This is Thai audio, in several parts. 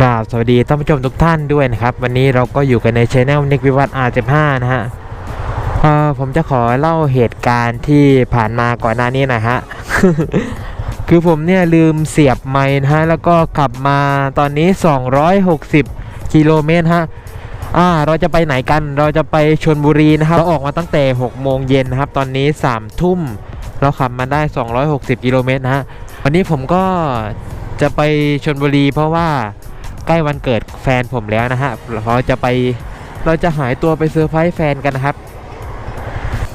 ครับสวัสดีท่านผู้ชมทุกท่านด้วยนะครับ วันนี้เราก็อยู่กันในช anel นิกวิวัฒน์ R15 นะฮะผมจะขอเล่าเหตุการณ์ที่ผ่านมาก่อนหน้านี้นะฮะ คือผมเนี่ยลืมเสียบไม้นะฮะ แล้วก็ขับมาตอนนี้ 260 กิโลเมตรฮะอ่าเราจะไปไหนกันเราจะไปชนบุรีนะครับ เราออกมาตั้งแต่ 6 โมงเย็นนะครับ ตอนนี้ 3 ทุ่ม เราขับมาได้ 260 กิโลเมตรนะฮะ วันนี้ผมก็จะไปชนบุรีเพราะว่า ใกล้วันเกิดแฟนผมแล้วนะฮะเราจะไปเราจะหายตัวไปเซอร์ไพรส์แฟนกันนะครับ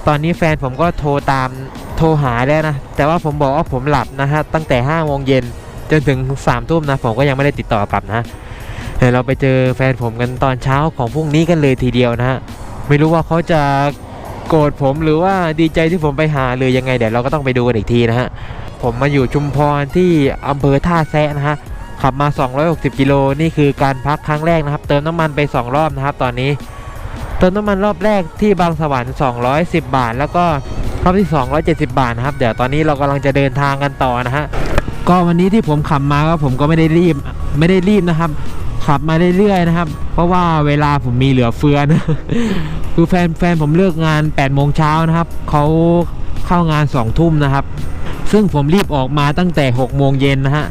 ตอนนี้แฟนผมก็โทรตามโทรหาแล้วนะ แต่ว่าผมบอกว่าผมหลับนะฮะ ตั้งแต่5โมงเย็นจนถึง3ทุ่มนะ ผมก็ยังไม่ได้ติดต่อกลับนะเดี๋ยวเราไปเจอแฟนผมกันตอนเช้าของพรุ่งนี้กันเลยทีเดียวนะฮะ ไม่รู้ว่าเขาจะโกรธผมหรือว่าดีใจที่ผมไปหาหรือยังไงเดี๋ยวเราก็ต้องไปดูกันอีกทีนะฮะ ผมมาอยู่ชุมพรที่อำเภอท่าแซะนะฮะ ขับมา 260 กิโลนี่คือการพักครั้งแรกนะครับ เติมน้ำมันไป 2 รอบนะครับ ตอนนี้ เติมน้ำมันรอบแรกที่บางสวรรค์210 บาท แล้วก็รอบที่ 270 บาทนะครับ เดี๋ยวตอนนี้เรากำลังจะเดินทางกันต่อนะฮะก็วันนี้ที่ผมขับมาก็ผมก็ไม่ได้รีบไม่ได้รีบนะครับ ขับมาเรื่อยๆนะครับ เพราะว่าเวลาผมมีเหลือเฟือนะคือแฟนแฟนผมเลิกงาน8โมงเช้านะครับเขาเข้างาน2ทุ่มนะครับ ซึ่งผมรีบออกมาตั้งแต่6โมงเย็นนะฮะ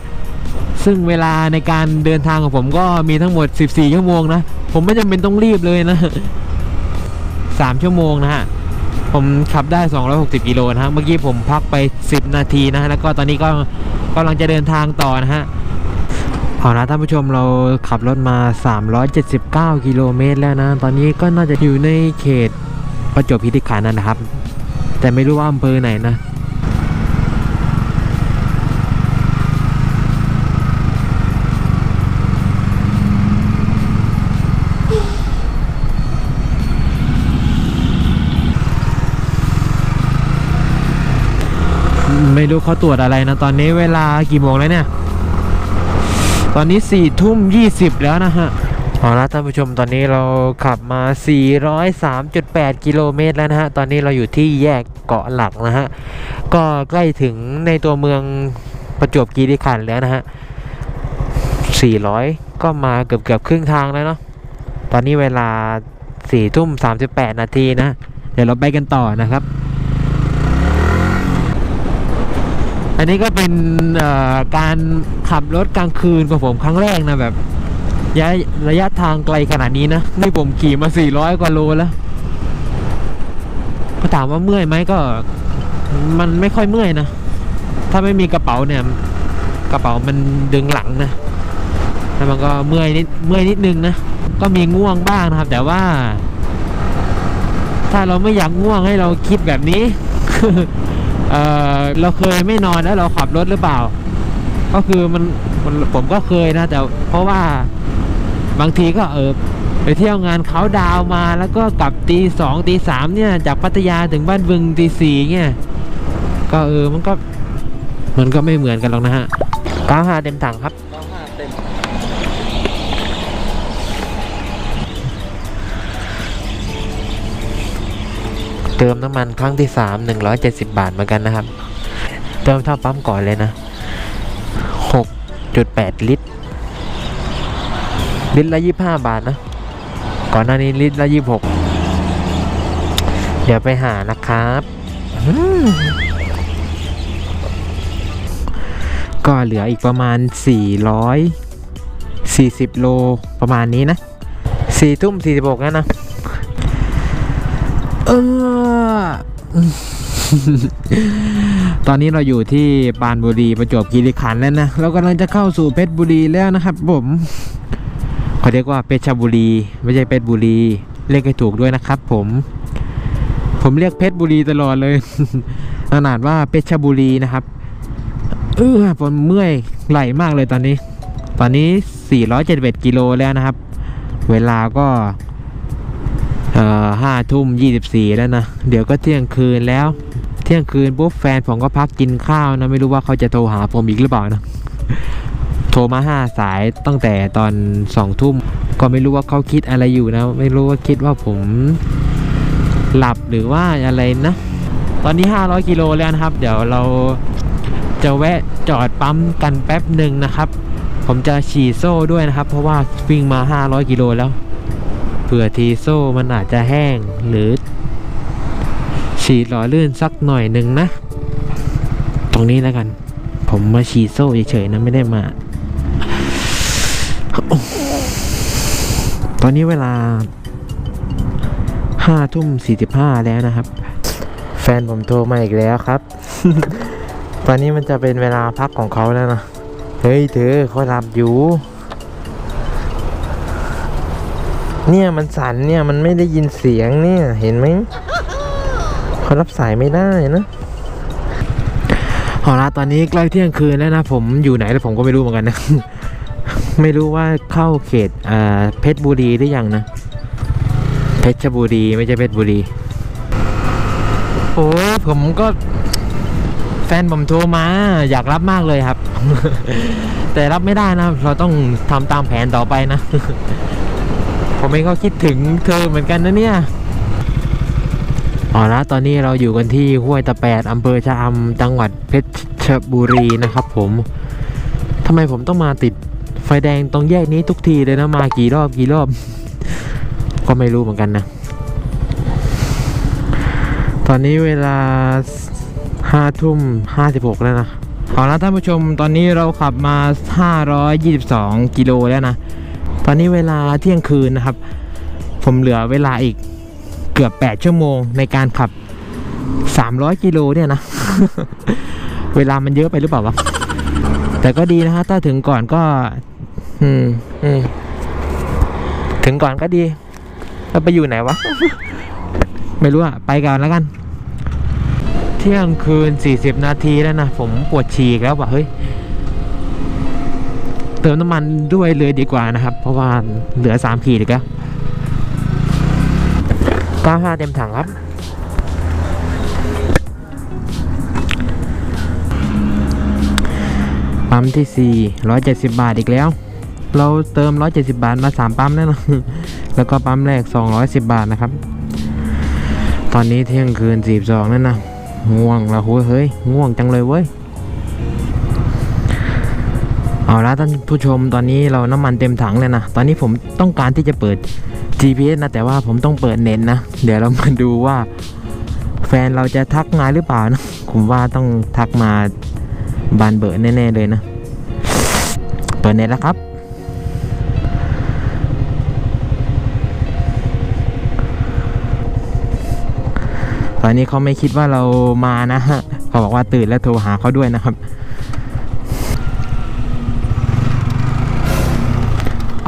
ซึ่งเวลาในการเดินทางของผมก็มีทั้งหมด 14 ชั่วโมงนะ ผมไม่จำเป็นต้องรีบเลยนะ 3 ชั่วโมงนะฮะ ผมขับได้ 260 กิโลนะฮะ เมื่อกี้ผมพักไป 10 นาทีนะฮะแล้วก็ตอนนี้ก็กำลังจะเดินทางต่อนะฮะเอานะท่านผู้ชมเราขับรถมา 379 กิโลเมตรแล้วนะ ตอนนี้ก็น่าจะอยู่ในเขตประจวบคีรีขันธ์นั่นนะครับ แต่ไม่รู้ว่าอำเภอไหนนะ ไม่รู้เขาตรวจอะไรนะ ตอนนี้เวลากี่โมงแล้วเนี่ย ตอนนี้สี่ทุ่มยี่สิบแล้วนะฮะเอาละท่านผู้ชมตอนนี้เราขับมา 403.8 กิโลเมตรแล้วนะฮะ ตอนนี้เราอยู่ที่แยกเกาะหลักนะฮะ ก็ใกล้ถึงในตัวเมืองประจวบคีรีขันธ์แล้วนะฮะ 400 ก็มาเกือบเกือบๆครึ่งทางแล้วเนาะ ตอนนี้เวลา4ทุ่ม38 นาทีนะ เดี๋ยวเราไปกันต่อนะครับ อั นนี้ก็เป็นการขับรถกลางคืนของผมครั้งแรกนะแบบระยะระยะทางไกลขนาดนี้นะนี่ผมขี่มา 400 กว่าโลแล้วก็ถามว่าเมื่อยไหมก็ มันไม่ค่อยเมื่อยนะ ถ้าไม่มีกระเป๋าเนี่ย กระเป๋ามันดึงหลังนะแล้วมันก็เมื่อยนิดเมื่อยนิดนึงนะก็มีง่วงบ้างนะครับ แต่ว่า ถ้าเราไม่อยากง่วงให้เราคิดแบบนี้ เออเราเคยไม่นอนแล้วเราขับรถหรือเปล่า ก็คือมันมันผมก็เคยนะ แต่เพราะว่าบางทีก็เออไปเที่ยวงานเขาดาวมาแล้วก็กลับตีสองตีสามเนี่ย จากพัทยาถึงบ้านบึงตีสี่เนี่ยก็เออมันก็มันก็ไม่เหมือนกันหรอกนะฮะก้าหาเต็มถังครับ ติมน้ำมันครั้งที่สามหนึ่งร้อยเจ็ดสิบบาทเหมือนกันนะครับ เติมเท่าปั๊มก่อนเลยนะหกจุดแปดลิตร ลิตรละยี่ห้าบาทนะ ก่อนหน้านี้ลิตรละยี่หกเดี๋ยวไปหานะครับก็เหลืออีกประมาณ 440 โลประมาณนี้นะ4ทุ่ม46แล้วนะ เออ ตอนนี้เราอยู่ที่ปานบุรีประจวบคีรีขันธ์แล้วนะ เรากำลังจะเข้าสู่เพชรบุรีแล้วนะครับผมเขาเรียกว่าเพชรบุรี ไม่ใช่เพชรบุรี เรียกให้ถูกด้วยนะครับ ผม ผมเรียกเพชรบุรีตลอดเลยขนาดว่าเพชรบุรีนะครับ เออผมเมื่อยไหลมากเลยตอนนี้ ตอนนี้ 471กิโลแล้วนะครับ เวลาก็ ห้าทุ่มยี่สิบสี่แล้วนะ เดี๋ยวก็เที่ยงคืนแล้ว เที่ยงคืนปุ๊บแฟนผมก็พักกินข้าวนะ ไม่รู้ว่าเขาจะโทรหาผมอีกหรือเปล่านะ โทรมาห้าสายตั้งแต่ตอนสองทุ่ม ก็ไม่รู้ว่าเขาคิดอะไรอยู่นะ ไม่รู้ว่าคิดว่าผมหลับหรือว่าอะไรนะ ตอนนี้ 500 กิโลแล้วนะครับ เดี๋ยวเราจะแวะจอดปั๊มกันแป๊บหนึ่งนะครับ ผมจะฉีดโซ่ด้วยนะครับ เพราะว่าวิ่งมา 500 กิโลแล้ว เผื่อทีโซ่มันอาจจะแห้งหรือฉีดหล่อลื่นสักหน่อยหนึ่งนะ ตรงนี้แล้วกัน ผมมาฉีดโซ่เฉยๆนะไม่ได้มา ตอนนี้เวลาห้าทุ่มสี่สิบห้าแล้วนะครับ แฟนผมโทรมาอีกแล้วครับ ตอนนี้มันจะเป็นเวลาพักของเขาแล้วนะ เฮ้ยเธอเขาหลับอยู่ เนี่ยมันสั่นเนี่ยมันไม่ได้ยินเสียงเนี่ยเห็นไหมเขารับสายไม่ได้นะเอาละตอนนี้ใกล้เที่ยงคืนแล้วนะผมอยู่ไหนแล้วผมก็ไม่รู้เหมือนกันนะ ไม่รู้ว่าเข้าเขตอ่าเพชรบุรีหรือยังนะ เพชรบุรีไม่ใช่เพชรบุรีโอ้ผมก็แฟนผมโทรมา อยากรับมากเลยครับ แต่รับไม่ได้นะ เราต้องทำตามแผนต่อไปนะ ผมเองก็คิดถึงเธอเหมือนกันนะเนี่ยเอาละตอนนี้เราอยู่กันที่ห้วยตะแปดอำเภอชะอำจังหวัดเพชรบุรีนะครับผมทำไมผมต้องมาติดไฟแดงตรงแยกนี้ทุกทีเลยนะมากี่รอบกี่รอบ ก็ไม่รู้เหมือนกันนะ ตอนนี้เวลาห้าทุ่มห้าสิบหกแล้วนะเอาละท่านผู้ชมตอนนี้เราขับมา 522 กิโลแล้วนะ ตอนนี้เวลาเที่ยงคืนนะครับ ผมเหลือเวลาอีกเกือบ 8 ชั่วโมงในการขับ 300 กิโลเนี่ยนะ เวลามันเยอะไปหรือเปล่าวะ แต่ก็ดีนะฮะ ถ้าถึงก่อนก็ อืมอืมถึงก่อนก็ดี แล้วไปอยู่ไหนวะ ไม่รู้อะไปก่อนแล้วกัน เที่ยงคืน 40 นาทีแล้วนะ ผมปวดฉี่แล้วว่ะเฮ้ย เติมน้ำมันด้วยเลยดีกว่านะครับ เพราะว่าเหลือ3ขีดอีกแล้ว95เต็มถังครับ ปั๊มที่4 170บาทอีกแล้ว เราเติม170บาทมา3ปั๊มแล้วนะแล้วก็ปั๊มแรก210บาทนะครับ ตอนนี้เที่ยงคืน42นั่นนะ ง่วงละหัวเฮ้ย ง่วงจังเลยเว้ย เอาละท่านผู้ชมตอนนี้เราน้ำมันเต็มถังเลยนะ ตอนนี้ผมต้องการที่จะเปิด GPS นะ แต่ว่าผมต้องเปิดเน็ตนะ เดี๋ยวเรามาดูว่า แฟนเราจะทักมาหรือเปล่านะ ผมว่าต้องทักมาบานเบิร์แน่ๆเลยนะ เปิดเน็ตแล้วครับ ตอนนี้เขาไม่คิดว่าเรามานะฮะเขาบอกว่าตื่นแล้วโทรหาเขาด้วยนะครับ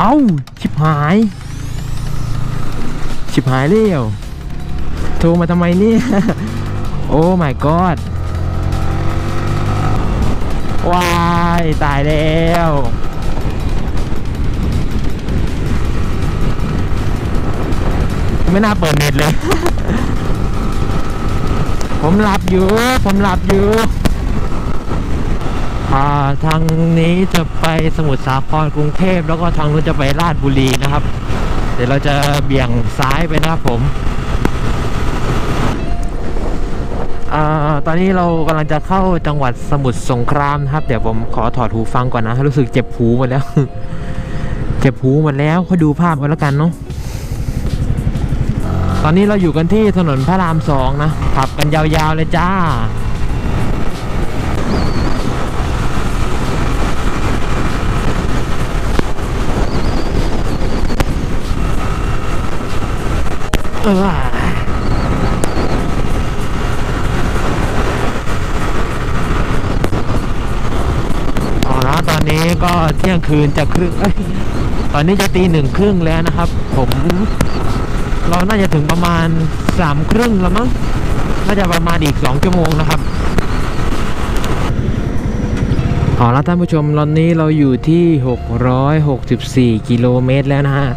อ้าชิบหาย ชิบหายเร็วโทรมาทำไมเนี่ยโอ้ my god ว้ายตายแล้วไม่น่าเปิดเน็ตเลย ผมหลับอยู่ ผมหลับอยู่ ทางนี้จะไปสมุทรสาครกรุงเทพแล้วก็ทางนู้นจะไปราชบุรีนะครับ เดี๋ยวเราจะเบี่ยงซ้ายไปนะครับผมอตอนนี้เรากำลังจะเข้าจังหวัดสมุทรสงครามนะครับ เดี๋ยวผมขอถอดหูฟังก่อนนะ รู้สึกเจ็บหูหมดแล้ว เจ็บหูหมดแล้วค่อยดูภาพกันแล้วกันเนาะตอนนี้เราอยู่กันที่ถนนพระรามสองนะขับกันยาวๆเลยจ้า เออเอาละตอนนี้ก็เที่ยงคืนจะครึ่งตอนนี้จะตีหนึ่งครึ่งแล้วนะครับ ผม เราน่าจะถึงประมาณสามครึ่งแล้วมั้งน่าจะประมาณอีกสองชั่วโมงนะครับเอาละท่านผู้ชมตอนนี้เราอยู่ที่ 664 กิโลเมตรแล้วนะฮะ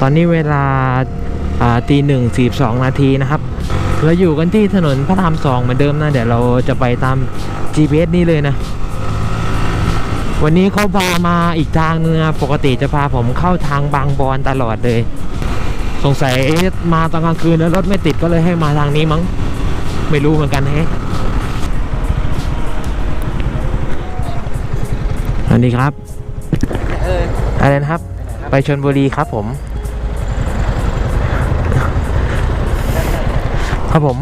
ตอนนี้เวลา ตีหนึ่งสี่สองนาทีนะครับเราอยู่กันที่ถนนพระรามสองเหมือนเดิมนะเดี๋ยวเราจะไปตาม GPS นี่เลยนะ วันนี้เขาพามาอีกทางนึงนะปกติจะพาผมเข้าทางบางบอนตลอดเลย สงสัยมาตอนกลางคืนแล้วรถไม่ติดก็เลยให้มาทางนี้มั้ง ไม่รู้เหมือนกันแฮะอันนี้ครับเอออะไรนะครับ ไปชนบุรีครับผม ครับผม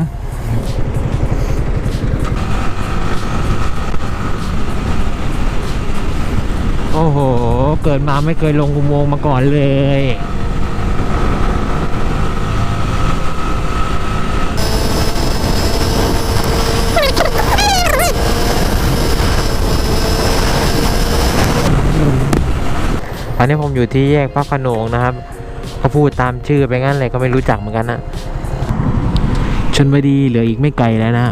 โอ้โห เกิดมาไม่เคยลงอุโมงค์มาก่อนเลย ตอนนี้ผมอยู่ที่แยกพระขนงนะครับเขาพูดตามชื่อไปงั้นเลยก็ไม่รู้จักเหมือนกันนะ ชนบุรีเหลืออีกไม่ไกลแล้วนะ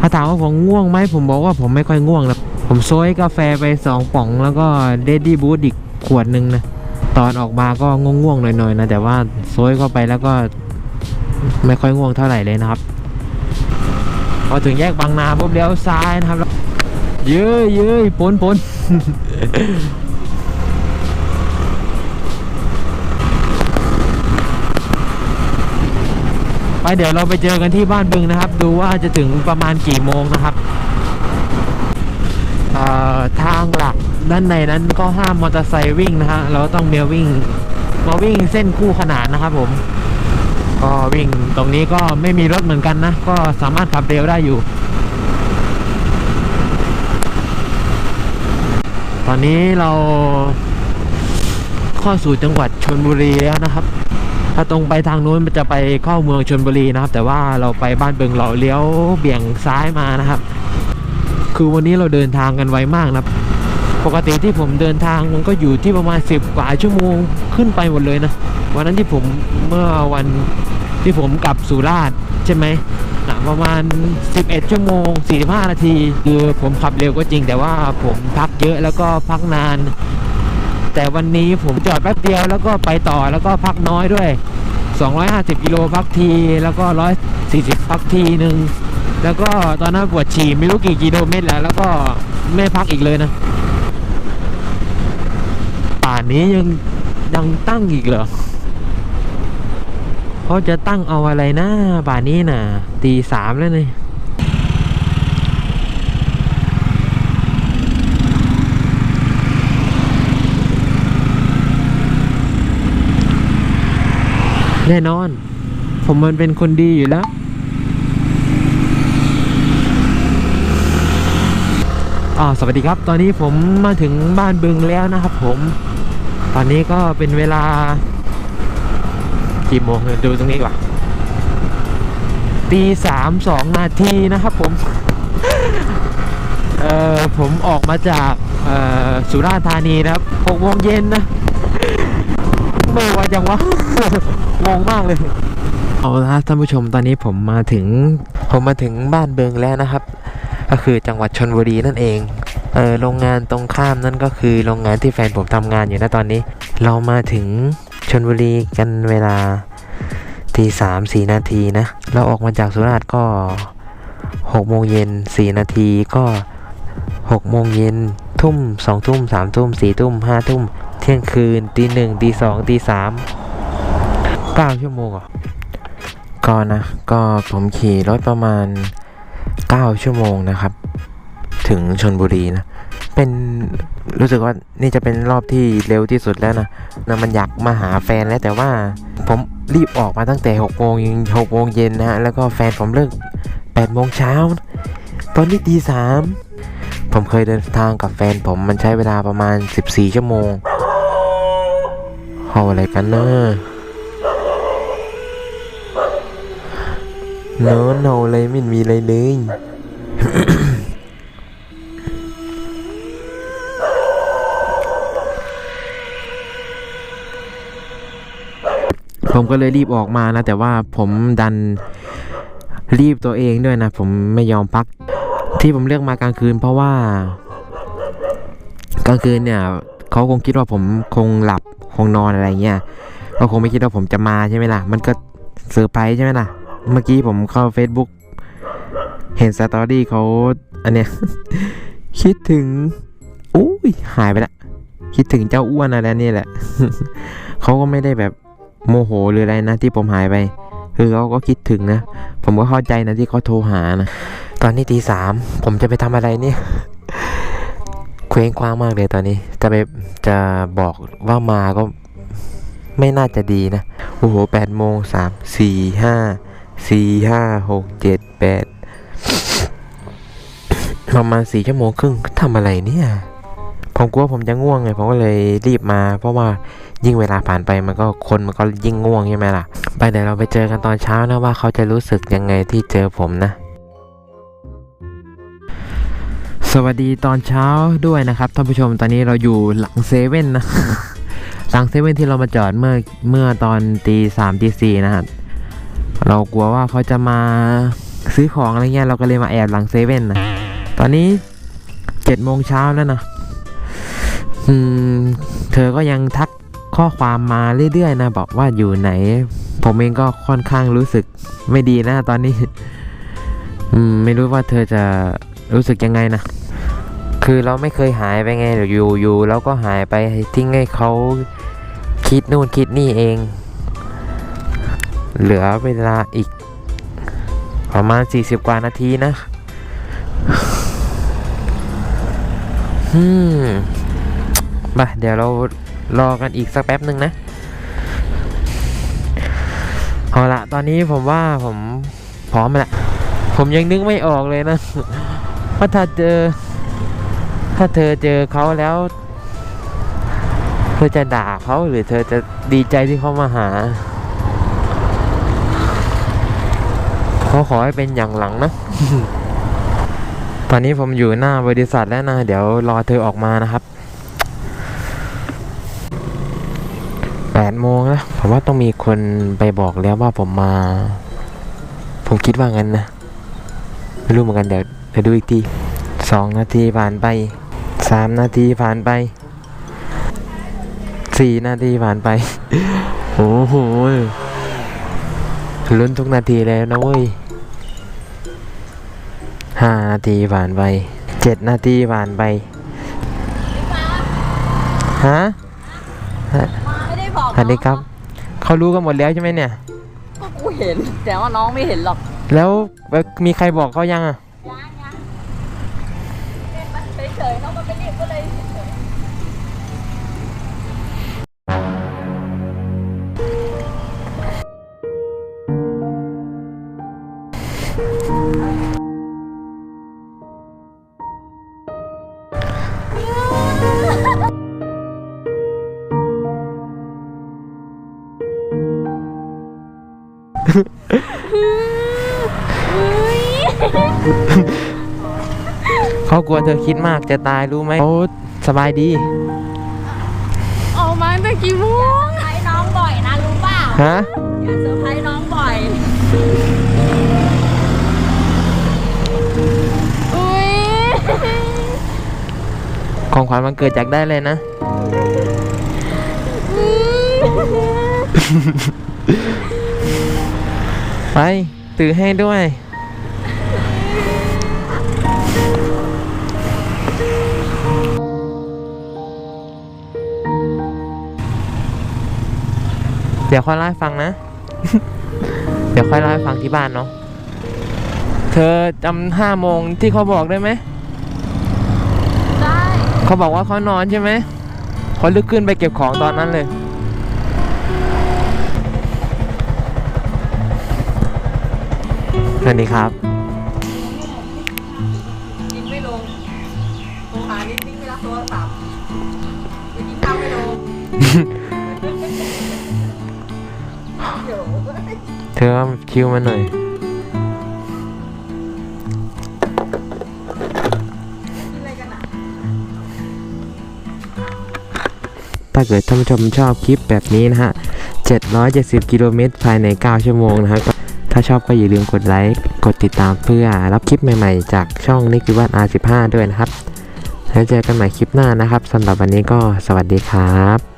ถ้าถามว่าผมง่วงไหมผมบอกว่าผมไม่ค่อยง่วงนะผมโซยกาแฟไปสองป๋อง แล้วก็เดดดี้บูธอีกขวดหนึ่งนะตอนออกมาก็ง่วงๆหน่อยๆนะแต่ว่าโซยเข้าไปแล้วก็ไม่ค่อยง่วงเท่าไหร่เลยนะครับ พอถึงแยกบางนาปุ๊บเลี้ยวซ้ายนะครับเย้ยเย้ยปนปน ไปเดี๋ยวเราไปเจอกันที่บ้านบึงนะครับ ดูว่าจะถึงประมาณกี่โมงนะครับทางหลักด้านในนั้นก็ห้ามมอเตอร์ไซค์วิ่งนะฮะเราต้องเมียวิ่งมาวิ่งเส้นคู่ขนานนะครับผม ก็วิ่งตรงนี้ก็ไม่มีรถเหมือนกันนะ ก็สามารถขับเร็วได้อยู่ ตอนนี้เราเข้าสู่จังหวัดชนบุรีแล้วนะครับ ถ้าตรงไปทางนู้นมันจะไปเข้าเมืองชนบุรีนะครับ แต่ว่าเราไปบ้านเบิงเราเลี้ยวเบี่ยงซ้ายมานะครับ คือวันนี้เราเดินทางกันไวมากนะครับปกติที่ผมเดินทางมันก็อยู่ที่ประมาณ 10 กว่าชั่วโมงขึ้นไปหมดเลยนะวันนั้นที่ผมเมื่อวันที่ผมกลับสุราษฎร์ใช่ไหมอะประมาณ 11 ชั่วโมง 45 นาที คือผมขับเร็วก็จริงแต่ว่าผมพักเยอะแล้วก็พักนาน แต่วันนี้ผมจอดแป๊บเดียวแล้วก็ไปต่อแล้วก็พักน้อยด้วย 250 กิโลพักที แล้วก็ 140 พักทีหนึ่งแล้วก็ตอนนั้นปวดฉี่ไม่รู้กี่กิโลเมตรแล้ว แล้วก็ไม่พักอีกเลยนะป่านนี้ยังยังตั้งอีกเหรอเขาจะตั้งเอาอะไรนะป่านนี้น่ะตีสามแล้วเนี่ย แน่นอน ผมมันเป็นคนดีอยู่แล้ว อ่า สวัสดีครับ ตอนนี้ผมมาถึงบ้านบึงแล้วนะครับผม ตอนนี้ก็เป็นเวลา กี่โมงดูตรงนี้กว่าตีสามสองนาทีนะครับผม เอ่อ ผมออกมาจากอ่อสุราษฎร์ธานีนะครับหกโมงเย็นนะเมื่อวันจังวะ งงมากเลยเอาละท่านผู้ชมตอนนี้ผมมาถึง ผมมาถึงบ้านเบิงแล้วนะครับ ก็คือจังหวัดชนบุรีนั่นเองเออโรงงานตรงข้ามนั่นก็คือโรงงานที่แฟนผมทำงานอยู่นะตอนนี้ เรามาถึงชนบุรีกันเวลาตีสามสี่นาทีนะ เราออกมาจากสุราษฎร์ก็หกโมงเย็นสี่นาทีก็หกโมงเย็นทุ่มสองทุ่มสามทุ่มสี่ทุ่มห้าทุ่มเที่ยงคืนตีหนึ่งตีสองตีสาม เก้าชั่วโมงอะก็นะ ก็ผมขี่รถประมาณ 9 ชั่วโมงนะครับ ถึงชนบุรีนะ เป็นรู้สึกว่านี่จะเป็นรอบที่เร็วที่สุดแล้วนะนะมันอยากมาหาแฟนแล้วแต่ว่าผมรีบออกมาตั้งแต่6โมงหกโมงเย็นนะแล้วก็แฟนผมเลิก8โมงเช้า ตอนนี้ตีสามผมเคยเดินทางกับแฟนผมมันใช้เวลาประมาณ 14 ชั่วโมงเอาอะไรกันเนอะ โน้นเอาอะไรไม่มีอะไรเลย ผมก็เลยรีบออกมานะ แต่ว่าผมดันรีบตัวเองด้วยนะ ผมไม่ยอมพัก ที่ผมเลือกมากลางคืน เพราะว่ากลางคืนเนี่ยเขาคงคิดว่าผมคงหลับคงนอนอะไรเงี้ยเขาคงไม่คิดว่าผมจะมาใช่ไหมล่ะ มันก็เซอร์ไพรส์ใช่ไหมล่ะ เมื่อกี้ผมเข้า Facebook เห็นสตอรี่เขาอันเนี้ย คิดถึงอุ้ยหายไปละ คิดถึงเจ้าอ้วนอะไรนี่แหละ เขาก็ไม่ได้แบบโมโหหรืออะไรนะ ที่ผมหายไป คือเขาก็คิดถึงนะ ผมก็เข้าใจนะที่เขาโทรหานะ ตอนนี้ตีสามผมจะไปทำอะไรเนี่ยเคว้งคว้างมากเลยตอนนี้ จะไปจะบอกว่ามาก็ไม่น่าจะดีนะ โอ้โหแปดโมงสามสี่ห้า สี่ห้าหกเจ็ดแปดประมาณสี่ชั่วโมงครึ่งทำอะไรเนี่ยผมกลัวผมจะง่วงไงผมก็เลยรีบมา เพราะว่ายิ่งเวลาผ่านไปมันก็คนมันก็ยิ่งง่วงใช่ไหมล่ะ ไปเดี๋ยวเราไปเจอกันตอนเช้านะว่าเขาจะรู้สึกยังไงที่เจอผมนะ สวัสดีตอนเช้าด้วยนะครับท่านผู้ชมตอนนี้เราอยู่หลังเซเว่นนะหลังเซเว่นที่เรามาจอดเมื่อเมื่อตอนตีสามตีสี่นะครับ เรากลัวว่าเขาจะมาซื้อของอะไรเงี้ยเราก็เลยมาแอบหลังเซเว่นนะตอนนี้เจ็ดโมงเช้าแล้วนะอืมเธอก็ยังทักข้อความมาเรื่อยๆนะบอกว่าอยู่ไหน ผมเองก็ค่อนข้างรู้สึกไม่ดีนะตอนนี้ อืมไม่รู้ว่าเธอจะรู้สึกยังไงนะคือเราไม่เคยหายไปไงเดี๋ยวอยู่อยู่แล้วก็หายไปทิ้งให้เขาคิดนู่นคิดนี่เอง เหลือเวลาอีก ประมาณ 40 กว่านาทีนะอืมไปเดี๋ยวเรารอกันอีกสักแป๊บหนึ่งนะ เอาละตอนนี้ผมว่าผมพร้อมแล้ว ผมยังนึกไม่ออกเลยนะว่าถ้าเจอ ถ้าเธอเจอเขาแล้ว เธอจะด่าเขาหรือเธอจะดีใจที่เขามาหา เขาขอให้เป็นอย่างหลังนะ ตอนนี้ผมอยู่หน้าบริษัทแล้วนะ เดี๋ยวรอเธอออกมานะครับแปดโมงแล้วผมว่าต้องมีคนไปบอกแล้วว่าผมมา ผมคิดว่างั้นนะไม่รู้เหมือนกันเดี๋ยวเดี๋ยวดูอีกทีสองนาทีผ่านไปสามนาทีผ่านไปสี่นาทีผ่านไป โอ้โหลุ้นทุกนาทีแล้วนะเว้ย ห้านาทีผ่านไปเจ็ดนาทีผ่านไปฮะไม่ได้บอกสวัสดีครับ เขารู้กันหมดแล้วใช่ไหมเนี่ย ก็กูเห็น แต่ว่าน้องไม่เห็นหรอก แล้วมีใครบอกเขายังอะ เขากลัวเธอคิดมากจะตายรู้ไหมเขาสบายดี ออกมาตั้งแต่กี่โมงเซอร์ไพรส์น้องบ่อยนะรู้เปล่าฮะอย่าเซอร์ไพรส์น้องบ่อย อุ้ยของขวัญวันเกิดจากได้เลยนะไป ถือให้ด้วย เดี๋ยวค่อยเล่าให้ฟังนะ เดี๋ยวค่อยเล่าให้ฟังที่บ้านเนาะ เธอจำห้าโมงที่เขาบอกได้ไหม ได้ เขาบอกว่าเขานอนใช่ไหมเขาลุกขึ้นไปเก็บของตอนนั้นเลย สวัสดีครับ คิวมาหน่อย ถ้าเกิดท่านผู้ชมชอบคลิปแบบนี้นะฮะ 770 กิโลเมตรภายใน 9 ชั่วโมงนะฮะถ้าชอบก็อย่าลืมกดไลค์ กดติดตามเพื่อรับคลิปใหม่ๆ จากช่องนิกิวัฒน์ R15 ด้วยนะครับ แล้วเจอกันใหม่คลิปหน้านะครับสำหรับวันนี้ก็สวัสดีครับ